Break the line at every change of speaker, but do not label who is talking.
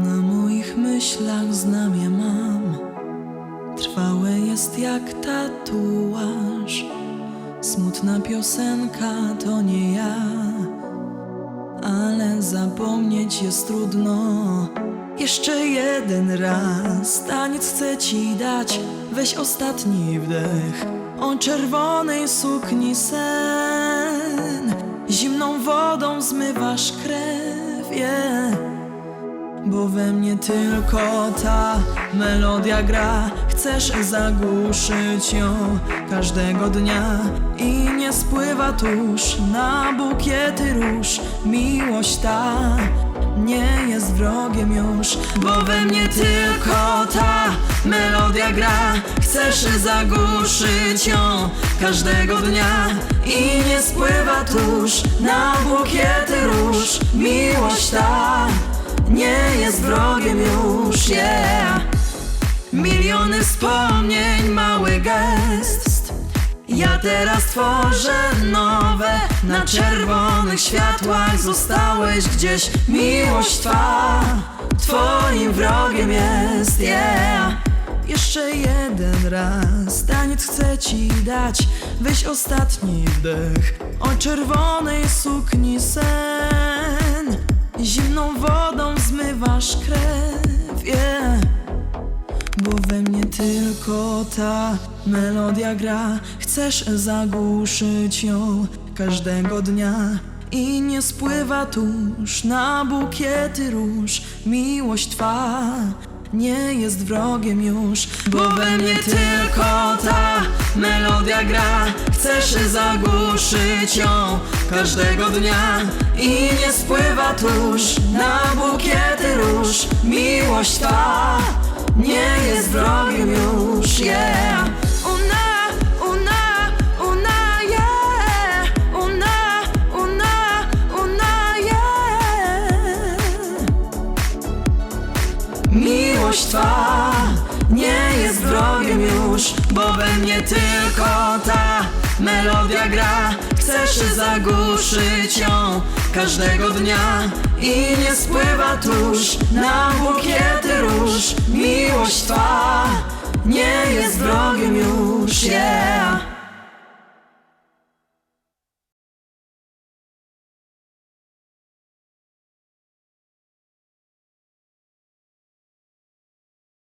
Na moich myślach znamie mam. Trwałe jest jak tatuaż. Smutna piosenka to nie ja. Ale zapomnieć jest trudno. Jeszcze jeden raz Taniec chcę ci dać. Weź ostatni wdech. O czerwonej sukni sen. Zimną wodą zmywasz krew yeah. Bo we mnie tylko ta melodia gra. Chcesz zagłuszyć ją każdego dnia I nie spływa tuż. Na bukiety róż Miłość ta nie jest wrogiem już. Bo we mnie tylko ta melodia gra. Chcesz zagłuszyć ją każdego dnia I nie spływa tuż. Na bukiety róż Miłość nie jest wrogiem już, yeah Miliony wspomnień, mały gest. Ja teraz tworzę nowe. Na czerwonych światłach zostałeś gdzieś. Miłość twa, twoim wrogiem jest, yeah. Jeszcze jeden raz. Taniec chcę ci dać. Weź ostatni wdech. O czerwonej sukni sen. Zimną wodą zmywasz krew yeah. Bo we mnie tylko ta melodia gra Chcesz zagłuszyć ją każdego dnia I nie spływa tuż na bukiety róż Miłość twa nie jest wrogiem już Bo we mnie tylko ta melodia gra Chcesz zagłuszyć ją każdego dnia I nie spływa tuż na Miłość ta nie jest wrogiem już, yeah. Una, una, una, yeah. Una, una, una, yeah. Miłość twa nie jest wrogiem już Bo we mnie tylko ta melodia gra Chcesz zagłuszyć ją każdego dnia I nie spływa tuż na bukiety róż Miłość twa nie jest wrogiem już, yeah.